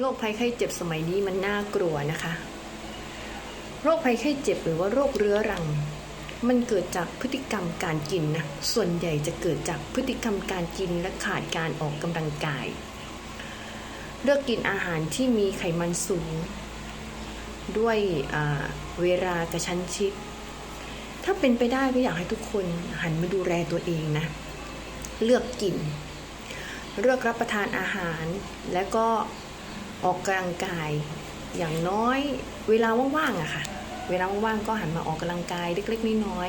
โรคภัยไข้เจ็บสมัยนี้มันน่ากลัวนะคะ โรคภัยไข้เจ็บหรือว่าโรคเรื้อรัง มันเกิดจากพฤติกรรมการกินนะ ส่วนใหญ่จะเกิดจากพฤติกรรมการกินและขาดการออกกำลังกาย เลือกกินอาหารที่มีไขมันสูง ด้วยเวลากระชั้นชิด ถ้าเป็นไปได้ก็อยากให้ทุกคนหันมาดูแลตัวเองนะ เลือกกิน เลือกรับประทานอาหารและก็ ออกกำลังกาย อย่างน้อยเวลาว่างๆอะค่ะ เวลาว่างๆก็หันมาออกกำลังกายเล็กๆน้อย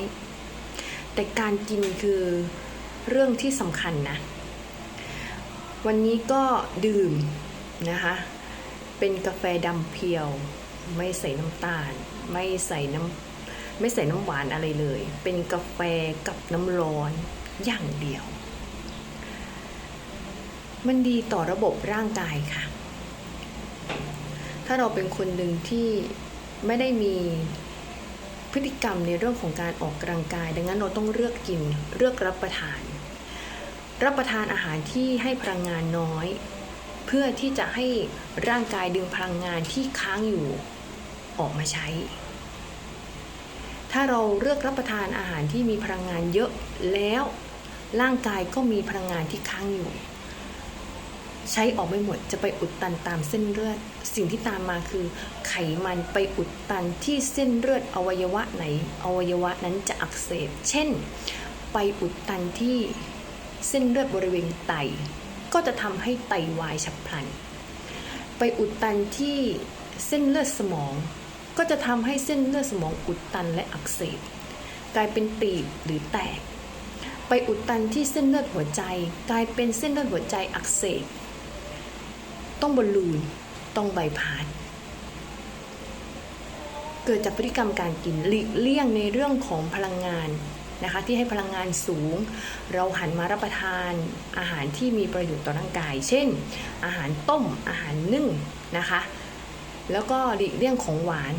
ๆแต่การกินคือเรื่องที่สำคัญนะ วันนี้ก็ดื่มนะคะ เป็นกาแฟดำเพียว ไม่ใส่น้ำตาล ไม่ใส่น้ำไม่ใส่น้ำหวานอะไรเลย เป็นกาแฟกับน้ำร้อนอย่างเดียว มันดีต่อระบบร่างกายค่ะ ถ้าเราเป็นคนหนึ่งที่ไม่ได้มีพฤติกรรมในเรื่องของการออกกำลังกาย ดังนั้นเราต้องเลือกกินเลือกรับประทาน รับประทานอาหารที่ให้พลังงานน้อย เพื่อที่จะให้ร่างกายดึงพลังงานที่ค้างอยู่ออกมาใช้ ถ้าเราเลือกรับประทานอาหารที่มีพลังงานเยอะแล้วร่างกายก็มีพลังงานที่ค้างอยู่ ใช้ออกไม่หมดจะไปอุดตันตามเส้นเลือด สิ่งที่ตามมาคือ ไขมันไปอุดตันที่เส้นเลือดอวัยวะไหน อวัยวะนั้นจะอักเสบ เช่น ไปอุดตันที่เส้นเลือดบริเวณไต ก็จะทำให้ไตวายฉับพลัน ไปอุดตันที่เส้นเลือดสมอง ก็จะทำให้เส้นเลือดสมองอุดตันและอักเสบ กลายเป็นตีบหรือแตกไปอุดตันที่เส้นเลือดหัวใจ กลายเป็นเส้นเลือดหัวใจอักเสบ ต้องบอลลูน ต้องใบพาสเกิดจากพฤติกรรมการกินหลีกเลี่ยงในเรื่องของพลังงานนะคะที่ให้พลังงานสูง เราหันมารับประทานอาหารที่มีประโยชน์ต่อร่างกาย เช่น อาหารต้มอาหารนึ่งนะคะ แล้วก็หลีกเลี่ยงของหวาน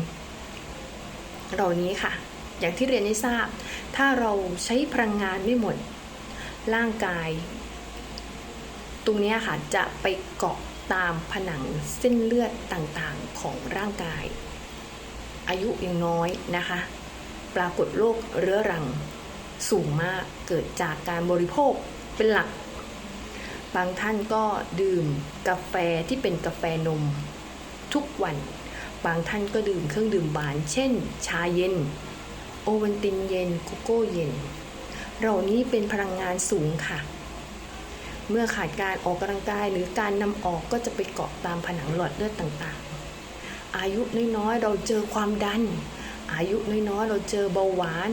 เหล่านี้ค่ะ อย่างที่เรียนให้ทราบ ถ้าเราใช้พลังงานไม่หมด ร่างกาย ตรงนี้ค่ะจะไปเกาะ ตามผนังเส้นเลือดต่างๆของร่างกาย อายุยังน้อยนะคะ ปรากฏโรคเรื้อรังสูงมากเกิดจากการบริโภคเป็นหลัก บางท่านก็ดื่มกาแฟที่เป็นกาแฟนม ทุกวัน บางท่านก็ดื่มเครื่องดื่มหวาน เช่น ชาเย็น โอวัลตินเย็นโกโก้เย็น เหล่านี้เป็นพลังงานสูงค่ะ เมื่อขาดการออกกำลังกายหรือการนำออกก็จะไปเกาะตามผนังหลอดเลือดต่างๆ อายุน้อยๆเราเจอความดัน อายุน้อยๆเราเจอเบาหวาน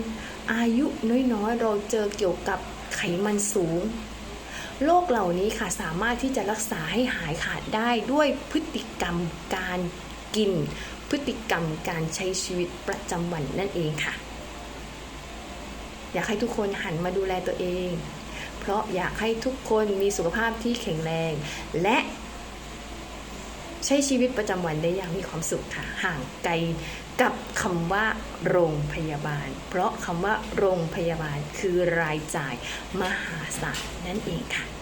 อายุน้อยๆเราเจอเกี่ยวกับไขมันสูงโรคเหล่านี้ค่ะสามารถที่จะรักษาให้หายขาดได้ด้วยพฤติกรรมการกิน พฤติกรรมการใช้ชีวิตประจำวันนั่นเองค่ะ อยากให้ทุกคนหันมาดูแลตัวเอง เพราะอยากให้ทุกคนมีสุขภาพที่แข็งแรง และใช้ชีวิตประจำวันได้อย่างมีความสุขค่ะ ห่างไกลกับคำว่าโรงพยาบาล เพราะคำว่าโรงพยาบาลคือรายจ่ายมหาศาลนั่นเองค่ะ